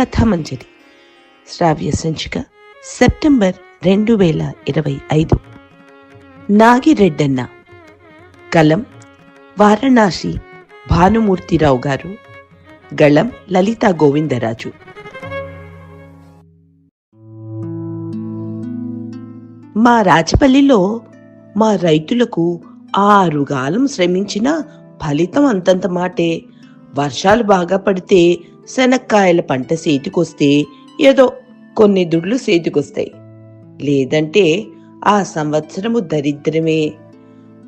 కథ మంజరి శ్రావ్య సంచిక సెప్టెంబర్ రెండు వేల ఇరవై ఐదు. నాగిరెడ్డన్న. కలం వారణాసి భానుమూర్తిరావు గారు. గళం లలితా గోవిందరాజు. మా రాజపల్లిలో మా రైతులకు ఆరుగాలం శ్రమించిన ఫలితం అంతంత మాటే. వర్షాలు బాగా పడితే శనక్కాయల పంట సేతికొస్తే ఏదో కొన్ని దుడ్లు సేతికొస్తాయి. లేదంటే ఆ సంవత్సరము దరిద్రమే.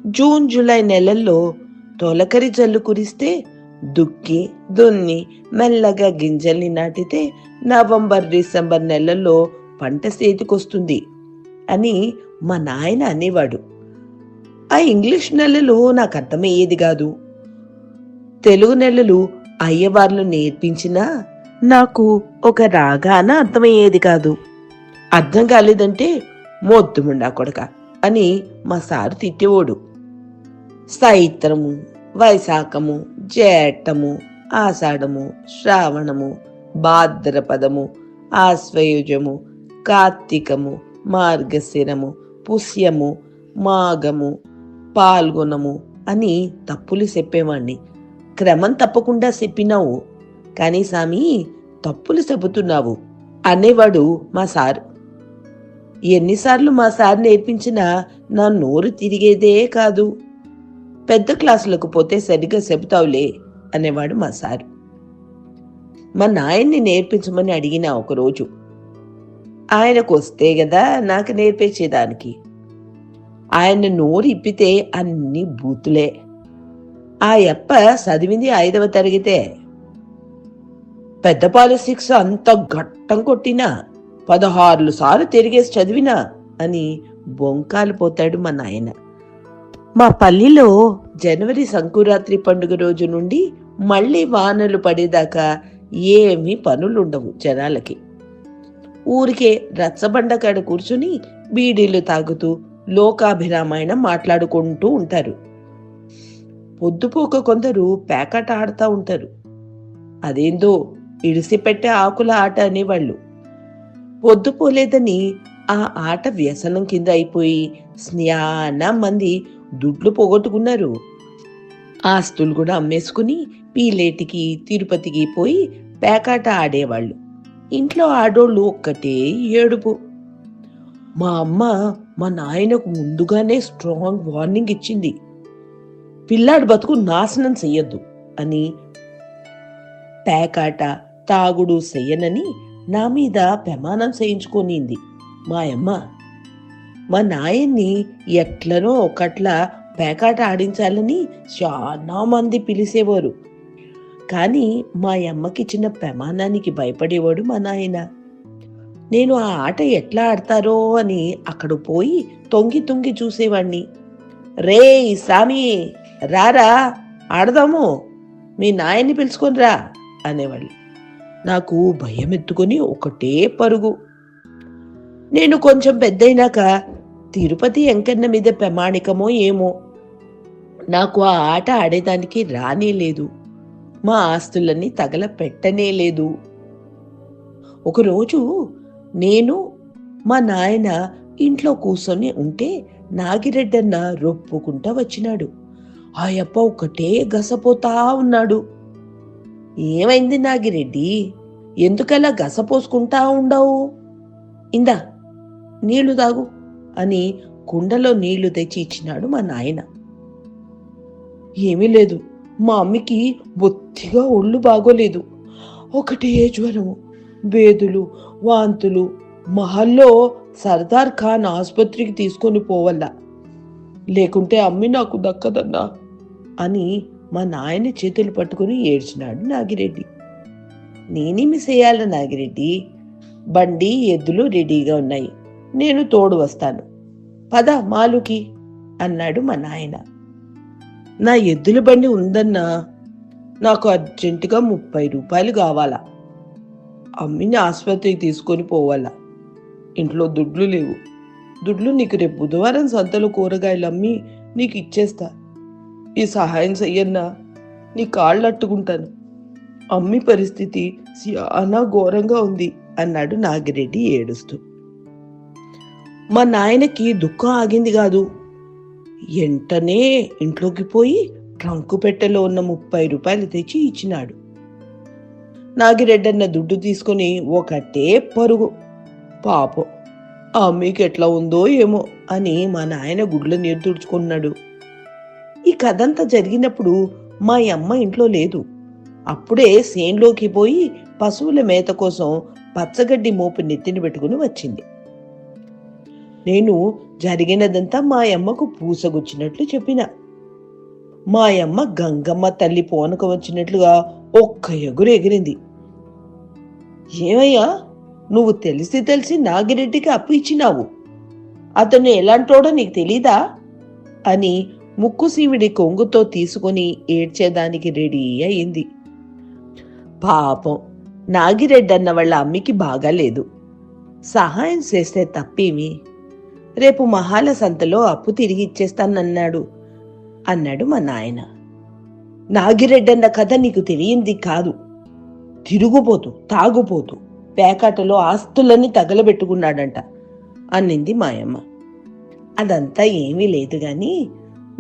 జూన్ జూలై నెలల్లో తొలకరి జల్లు కురిస్తే దుక్కి దున్ని మెల్లగా గింజల్ని నాటితే నవంబర్ డిసెంబర్ నెలల్లో పంట సేతికొస్తుంది అని మా నాయన అనేవాడు. ఆ ఇంగ్లీష్ నెలలు నాకు అర్థమయ్యేది కాదు. తెలుగు నెలలు అయ్యవార్లు నేర్పించినా నాకు ఒక రాగాన అర్థమయ్యేది కాదు. అర్థం కాలేదంటే మొద్దుముండా కొడక అని మా సారు తిట్టేవాడు. సైత్రము వైశాఖము జేటము ఆషాఢము శ్రావణము భాద్రపదము ఆశ్వయుజము కార్తీకము మార్గశిరము పుష్యము మాఘము పాల్గొనము అని తప్పులు చెప్పేవాణ్ణి. క్రమం తప్పకుండా చెప్పినావు. కానీ సామి తప్పులు చెబుతున్నావు అనేవాడు మా సారు. ఎన్నిసార్లు మా సార్ నేర్పించినా నా నోరు తిరిగేదే కాదు. పెద్ద క్లాసులకు పోతే సరిగ్గా చెబుతావులే అనేవాడు మా సారు. మా నాయన్ని నేర్పించమని అడిగిన ఒకరోజు ఆయనకు వస్తే కదా నాకు నేర్పించేదానికి. ఆయన నోరు ఇప్పితే అన్ని బూతులే. ఆ యప్ప చదివింది ఐదవ తరగతే. పెద్ద పాలిటిక్స్ అంత గట్టం కొట్టినా పదహారులు సార్లు తిరిగేసి చదివినా అని బొంకాలు పోతాడు మా నాయన. మా పల్లిలో జనవరి సంకురాత్రి పండుగ రోజు నుండి మళ్ళీ వానలు పడేదాకా ఏమీ పనులుండవు జనాలకి. ఊరికే రచ్చబండ కాడ కూర్చుని బీడీలు తాగుతూ లోకాభిరామాయణం మాట్లాడుకుంటూ ఉంటారు. పొద్దుపోక కొందరు పేకాట ఆడుతూ ఉంటారు. అదేందో ఇడిసిపెట్టే ఆకుల ఆట అనేవాళ్ళు. పొద్దుపోలేదని ఆ ఆట వ్యసనం కింద అయిపోయి స్నానా మంది దుడ్లు పోగొట్టుకున్నారు. ఆస్తులు కూడా అమ్మేసుకుని పీలేటికి తిరుపతికి పోయి పేకాట ఆడేవాళ్ళు. ఇంట్లో ఆడోళ్ళు ఒక్కటే ఏడుపు. మా అమ్మ మా నాయనకు ముందుగానే స్ట్రాంగ్ వార్నింగ్ ఇచ్చింది. పిల్లాడి బతుకు నాశనం చెయ్యొద్దు అని పేకాట తాగుడు చెయ్యనని నా మీద ప్రమాణం చేయించుకొనింది. మా అమ్మ మా నాయన్ని ఎట్లనో ఒకట్లా పేకాట ఆడించాలని చాలా మంది పిలిచేవారు. కానీ మా అమ్మకిచ్చిన ప్రమాణానికి భయపడేవాడు మా నాయన. నేను ఆ ఆట ఎట్లా ఆడతారో అని అక్కడ పోయి తొంగి తొంగి చూసేవాణ్ణి. రే సామి రారా ఆడదాము మీ నాయన్ని పిలుచుకొని రా అనేవాళ్ళు. నాకు భయం ఎత్తుకొని ఒకటే పరుగు. నేను కొంచెం పెద్దయినాక తిరుపతి వెంకన్న మీద ప్రమాణికమో ఏమో. నాకు ఆ ఆట ఆడేదానికి రానే లేదు. మా ఆస్తులన్నీ తగల పెట్టనే లేదు. ఒకరోజు నేను మా నాయన ఇంట్లో కూర్చొని ఉంటే నాగిరెడ్డన్న రొప్పుకుంటా వచ్చినాడు. ఆ యప్ప ఒకటే గసపోతా ఉన్నాడు. ఏమైంది నాగిరెడ్డి? ఎందుకలా గసపోసుకుంటా ఉండవు? ఇందా నీళ్ళు తాగు అని కుండలో నీళ్ళు తెచ్చి ఇచ్చినాడు మా నాయన. ఏమీ లేదు మా అమ్మకి బొత్తిగా ఒళ్ళు బాగోలేదు. ఒకటే జ్వరము వేదులు వాంతులు మహల్లో సర్దార్ ఖాన్ ఆసుపత్రికి తీసుకొని పోవల్లా. లేకుంటే అమ్మి నాకు దక్కదన్నా. అని మా నాయన చేతులు పట్టుకుని ఏడ్చినాడు నాగిరెడ్డి. నేనేమి చేయాల నాగిరెడ్డి? బండి ఎద్దులు రెడీగా ఉన్నాయి. నేను తోడు వస్తాను. పద మాలుకి అన్నాడు మా నాయన. నా ఎద్దుల బండి ఉందన్నా నాకు అర్జెంటుగా ముప్పై రూపాయలు కావాలా. అమ్మిని ఆసుపత్రికి తీసుకొని పోవాలా. ఇంట్లో దుడ్లు లేవు. దుడ్లు నీకు రేపు బుధవారం సంతలో కూరగాయలు అమ్మి నీకు ఇచ్చేస్తా. ఈ సహాయం చెయ్యన్నా నీ కాళ్ళు అట్టుకుంటాను. అమ్మి పరిస్థితి చాలా ఘోరంగా ఉంది అన్నాడు నాగిరెడ్డి ఏడుస్తూ. మా నాయనకి దుఃఖం ఆగింది కాదు. వెంటనే ఇంట్లోకి పోయి ట్రంకు పెట్టెలో ఉన్న ముప్పై రూపాయలు తెచ్చి ఇచ్చినాడు. నాగిరెడ్డన్న దుడ్డు తీసుకుని ఒకటే పరుగు. పాపం ఆ అమ్మకి ఎట్లా ఉందో ఏమో అని మా నాయన గుడ్ల నీరు తుడుచుకున్నాడు. ఈ కథంతా జరిగినప్పుడు మా అమ్మ ఇంట్లో లేదు. అప్పుడే సేన్లోకి పోయి పశువుల మేత కోసం పచ్చగడ్డి మోపు నెత్తిన పెట్టుకుని వచ్చింది. నేను జరిగినదంతా మా అమ్మకు పూసగుచ్చినట్లు చెప్పిన. మా అమ్మ గంగమ్మ తల్లి పోనక వచ్చినట్లుగా ఒక్క ఎగురు ఎగిరింది. ఏమయ్యా నువ్వు తెలిసి తెలిసి నాగిరెడ్డికి అప్పు ఇచ్చినావు. అతను ఎలాంటోడో నీకు తెలీదా? అని ముక్కు సీవిడి కొంగుతో తీసుకుని ఏడ్చేదానికి రెడీ అయింది. పాపం నాగిరెడ్డన్న వాళ్ళ అమ్మికి బాగాలేదు. సహాయం చేస్తే తప్పేమి? రేపు మహాల సంతలో అప్పు తిరిగి ఇచ్చేస్తానన్నాడు అన్నాడు మా నాయన. నాగిరెడ్డన్న కథ నీకు తెలియంది కాదు. తిరుగుపోతూ తాగుపోతూ పేకాటలో ఆస్తులన్నీ తగలబెట్టుకున్నాడంట అన్నింది మాయమ్మ. అదంతా ఏమీ లేదు కానీ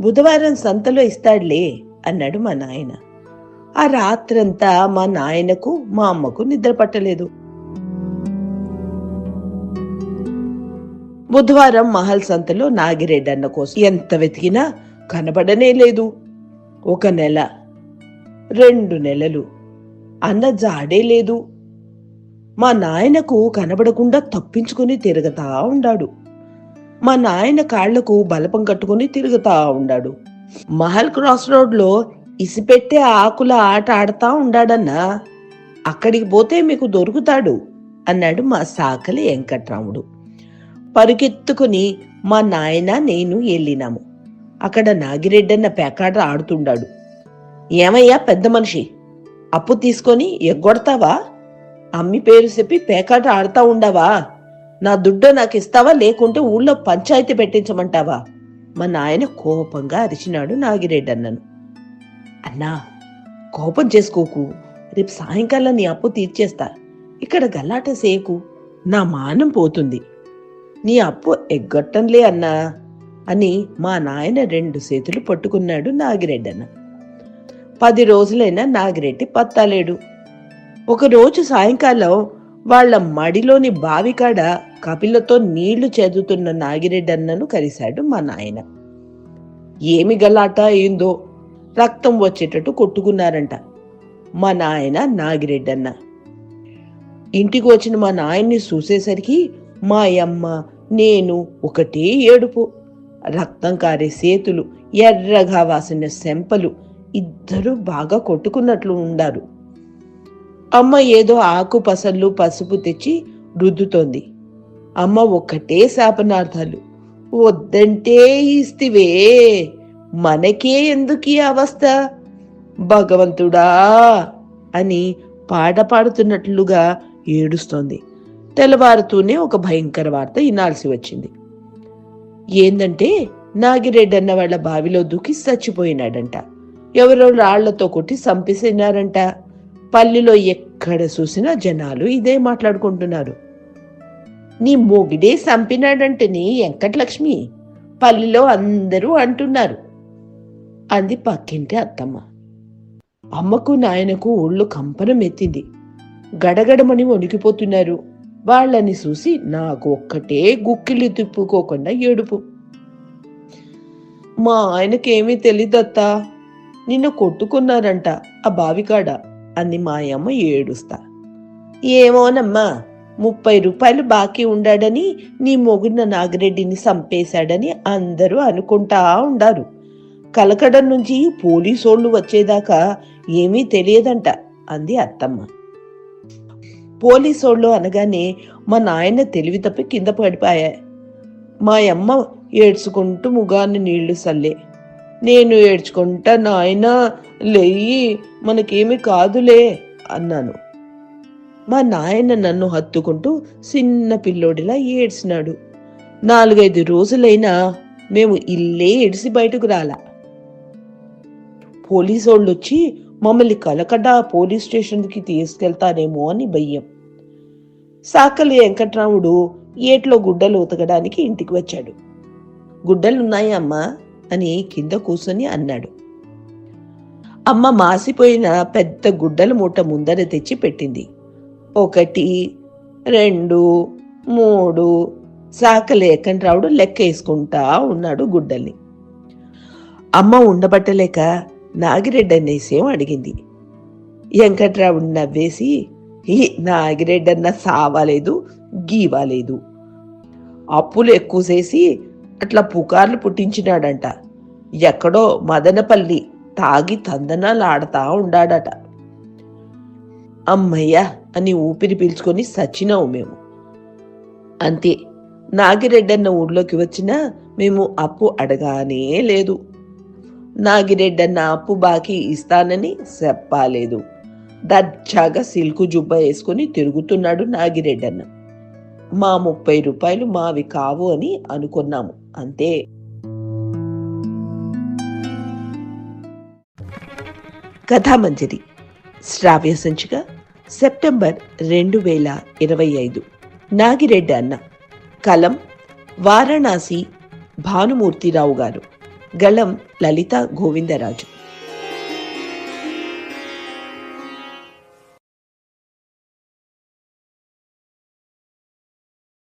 బుధవారం సంతలో ఇస్తాడులే అన్నాడు మా నాయన. ఆ రాత్రంతా మా నాయనకు మా అమ్మకు నిద్ర పట్టలేదు. బుధవారం మహల్ సంతలో నాగిరెడ్డి అన్న కోసం ఎంత వెతికినా కనబడనే లేదు. ఒక నెల రెండు నెలలు అన్న జాడే లేదు. మా నాయనకు కనబడకుండా తప్పించుకుని తిరగతా ఉండాడు. మా నాయన కాళ్ళకు బలపం కట్టుకుని తిరుగుతా ఉండాడు. మహల్ క్రాస్ రోడ్లో ఇసిపెట్టే ఆకుల ఆట ఆడతా ఉండాడన్నా అక్కడికి పోతే మీకు దొరుకుతాడు అన్నాడు మా సాకలి వెంకట్రాముడు. పరుకెత్తుకుని మా నాయన నేను వెళ్ళినాము. అక్కడ నాగిరెడ్డన్న పేకాట ఆడుతుండాడు. ఏమయ్యా పెద్ద మనిషి అప్పు తీసుకొని ఎగ్గొడతావా? అమ్మి పేరు చెప్పి పేకాట ఆడుతా ఉండవా? నా దుడ్డు నాకు ఇస్తావా లేకుంటే ఊళ్ళో పంచాయతీ పెట్టించమంటావా? మా నాయన కోపంగా అరిచినాడు నాగిరెడ్డి అన్నను అన్నా కోపం చేసుకోకు. రేపు సాయంకాలం నీ అప్పు తీర్చేస్తా. ఇక్కడ గల్లాట సేకు. నా మానం పోతుంది. నీ అప్పు ఎగ్గొట్టంలే అన్నా అని మా నాయన రెండు చేతులు పట్టుకున్నాడు నాగిరెడ్డన్న. పది రోజులైనా నాగిరెడ్డి పత్తాలేడు. ఒకరోజు సాయంకాలం వాళ్ళ మడిలోని బావికాడ కపిలతో నీళ్ళు చెదుతున్న నాగిరెడ్డన్నను కలిశాడు మా నాయన. ఏమి గలాట ఏందో రక్తం వచ్చేటట్టు కొట్టుకున్నారంట మా నాయన నాగిరెడ్డన్న ఇంటికి వచ్చిన మా నాయన్ని చూసేసరికి మా అమ్మ నేను ఒకటే ఏడుపు. రక్తం కారే సేతులు ఎర్రగా వాసిన సెంపలు ఇద్దరు బాగా కొట్టుకున్నట్లు ఉండారు. అమ్మ ఏదో ఆకు పసళ్ళు పసుపు తెచ్చి రుద్దుతోంది. అమ్మ ఒక్కటే శాపనార్థాలు. వద్దంటే ఇస్తివే. మనకే ఎందుకు ఈ అవస్థ? భగవంతుడా అని పాట పాడుతున్నట్లుగా ఏడుస్తోంది. తెల్లవారుతూనే ఒక భయంకర వార్త వినాల్సి వచ్చింది. ఏందంటే నాగిరెడ్డి అన్న వాళ్ళ బావిలో దూకి చచ్చిపోయినాడంట. ఎవరో రాళ్ళతో కొట్టి చంపేసినారంట. పల్లెలో ఎక్కడ చూసినా జనాలు ఇదే మాట్లాడుకుంటున్నారు. నీ మొగిడే చంపినాడంటని వెంకటలక్ష్మి పల్లెలో అందరూ అంటున్నారు. అంది పక్కింటి అత్తమ్మ. అమ్మకు నాయనకు ఒళ్ళు కంపనం ఎత్తింది. గడగడమని వణికిపోతున్నారు. వాళ్ళని చూసి నాకు ఒక్కటే గుక్కిలి తిప్పుకోకుండా ఏడుపు. మా ఆయనకేమీ తెలీదత్తా. నిన్న కొట్టుకున్నారంట ఆ బావికాడ. అంది మాయమ్మ ఏడుస్తా. ఏమోనమ్మా ముప్పై రూపాయలు బాకీ ఉండాడని నీ మొగుడిన నాగిరెడ్డిని చంపేశాడని అందరూ అనుకుంటా ఉండారు. కలకడ నుంచి పోలీసోళ్ళు వచ్చేదాకా ఏమీ తెలియదంట అంది అత్తమ్మ. పోలీసోళ్ళు అనగానే మా నాయన తెలివి తప్పి కింద పడిపోయా. మా అమ్మ ఏడ్చుకుంటూ ముగాన్ని నీళ్ళు సల్లే. నేను ఏడ్చుకుంటా నాయన లేయి మనకేమి కాదులే అన్నాను. మా నాయన నన్ను హత్తుకుంటూ చిన్న పిల్లోడిలా ఏడ్చినాడు. నాలుగైదు రోజులైనా మేము ఇల్లే ఏడిసి బయటకు రాలా. పోలీసోళ్ళు వచ్చి మమ్మల్ని కలకడ పోలీస్ స్టేషన్కి తీసుకెళ్తానేమో అని భయం. సాకలి వెంకట్రాముడు ఏట్లో గుడ్డలు ఉతకడానికి ఇంటికి వచ్చాడు. గుడ్డలున్నాయమ్మా అని కింద కూర్చొని అన్నాడు. అమ్మ మాసిపోయిన పెద్ద గుడ్డల మూట ముందర తెచ్చి పెట్టింది. ఒకటి రెండు మూడు సాకలి రావుడు లెక్క వేసుకుంటా ఉన్నాడు గుడ్డల్ని. అమ్మ ఉండబట్టలేక నాగిరెడ్డి అనేసేం అడిగింది. వెంకట్రావుడు నవ్వేసి ఈ నాగిరెడ్డన్న సావాలేదు గీవాలేదు. అప్పులు ఎక్కువ చేసి అట్లా పుకార్లు పుట్టించినాడంట. ఎక్కడో మదనపల్లి తాగి తందనాలు ఆడతా ఉండాడట. అమ్మయ్య అని ఊపిరి పీల్చుకొని సచ్చినావు మేము. అంతే నాగిరెడ్డన్న ఊళ్ళోకి వచ్చినా మేము అప్పు అడగానే లేదు. నాగిరెడ్డన్న అప్పు బాకీ ఇస్తానని చెప్పాలేదు. దర్జాగా సిల్కు జుబ్బ వేసుకుని తిరుగుతున్నాడు నాగిరెడ్డన్న. మా ముప్పై రూపాయలు మావి కావు అని అనుకున్నాము అంతే. కథామంజరి. శ్రావ్య సంచిక సెప్టెంబర్ రెండు వేల ఇరవై ఐదు. నాగిరెడ్డి అన్న. కలం వారణాసి భానుమూర్తిరావు గారు. గళం లలిత గోవిందరాజు.